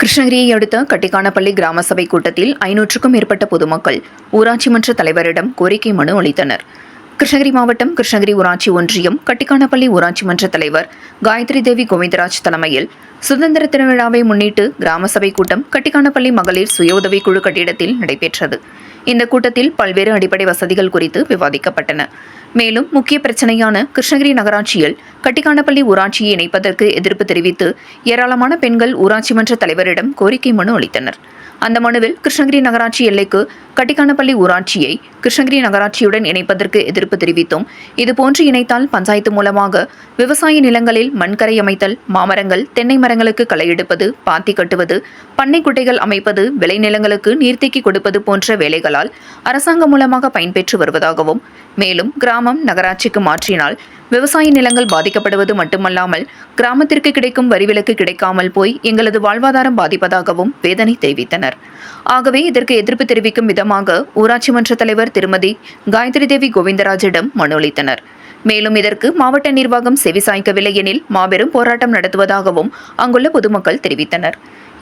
கிருஷ்ணகிரியை அடுத்த கட்டிக்கானப்பள்ளி கிராம சபை கூட்டத்தில் ஐநூற்றுக்கும் மேற்பட்ட பொதுமக்கள் ஊராட்சி மன்ற தலைவரிடம் கோரிக்கை மனு அளித்தனர். கிருஷ்ணகிரி மாவட்டம் கிருஷ்ணகிரி ஊராட்சி ஒன்றியம் கட்டிக்கானப்பள்ளி ஊராட்சி மன்ற தலைவர் காயத்ரி தேவி கோவிந்தராஜ் தலைமையில் சுதந்திர திருவிழாவை முன்னிட்டு கிராம சபை கூட்டம் கட்டிக்கானப்பள்ளி மகளிர் சுய உதவி குழு கட்டிடத்தில் நடைபெற்றது. இந்த கூட்டத்தில் பல்வேறு அடிப்படை வசதிகள் குறித்து விவாதிக்கப்பட்டன. மேலும் முக்கிய பிரச்சனையான கிருஷ்ணகிரி நகராட்சியில் கட்டிக்கானப்பள்ளி ஊராட்சியை இணைப்பதற்கு எதிர்ப்பு தெரிவித்து ஏராளமான பெண்கள் ஊராட்சி மன்ற தலைவரிடம் கோரிக்கை மனு அளித்தனர். அந்த மனுவில் கிருஷ்ணகிரி நகராட்சி எல்லைக்கு கட்டிக்கானப்பள்ளி ஊராட்சியை கிருஷ்ணகிரி நகராட்சியுடன் இணைப்பதற்கு எதிர்ப்பு தெரிவித்தும் இதுபோன்று இணைத்தால் பஞ்சாயத்து மூலமாக விவசாய நிலங்களில் மண்கரை அமைத்தல் மாமரங்கள் தென்னை மரங்களுக்கு களை எடுப்பது பாத்தி கட்டுவது பண்ணை குட்டைகள் அமைப்பது விளைநிலங்களுக்கு நீர்த்தேக்கி கொடுப்பது போன்ற வேலைகளால் அரசாங்கம் மூலமாக பயன்பெற்று வருவதாகவும் மேலும் கிராமம் நகராட்சிக்கு மாற்றினால் விவசாய நிலங்கள் பாதிக்கப்படுவது மட்டுமல்லாமல் கிராமத்திற்கு கிடைக்கும் வரிவிலக்கு கிடைக்காமல் போய் எங்களது வாழ்வாதாரம் பாதிப்பதாகவும் வேதனை தெரிவித்தனர். ஆகவே இதற்கு எதிர்ப்பு தெரிவிக்கும் விதமாக ஊராட்சி மன்ற தலைவர் திருமதி காயத்ரி தேவி கோவிந்தராஜிடம் மனு அளித்தனர். மேலும் இதற்கு மாவட்ட நிர்வாகம் செவிசாய்க்கவில்லை எனில் மாபெரும் போராட்டம் நடத்துவதாகவும் அங்குள்ள பொதுமக்கள் தெரிவித்தனர்.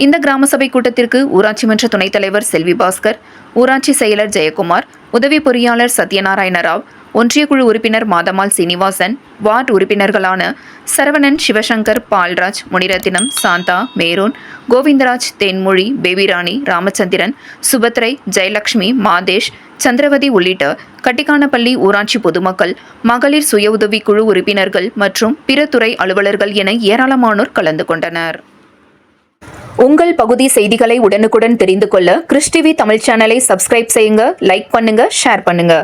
இந்த கிராம சபை கூட்டத்திற்கு ஊராட்சி மன்ற துணைத் தலைவர் செல்வி பாஸ்கர் ஊராட்சி செயலர் ஜெயக்குமார் உதவி பொறியாளர் சத்யநாராயண ராவ் ஒன்றிய குழு உறுப்பினர் மாதமால் சீனிவாசன் வார்டு உறுப்பினர்களான சரவணன் சிவசங்கர் பால்ராஜ் முனிரத்தினம் சாந்தா மேரோன் கோவிந்தராஜ் தென்மொழி பேபிராணி ராமச்சந்திரன் சுபத்ரை ஜெயலட்சுமி மாதேஷ் சந்திரவதி உள்ளிட்ட கட்டிக்கானப்பள்ளி ஊராட்சி பொதுமக்கள் மகளிர் சுய உதவி குழு உறுப்பினர்கள் மற்றும் பிற துறை அலுவலர்கள் என ஏராளமானோர் கலந்து கொண்டனர். உங்கள் பகுதி செய்திகளை உடனுக்குடன் தெரிந்து கொள்ள கிறிஸ்டிவி தமிழ் சேனலை சப்ஸ்கிரைப் செய்யுங்க லைக் பண்ணுங்க ஷேர் பண்ணுங்க.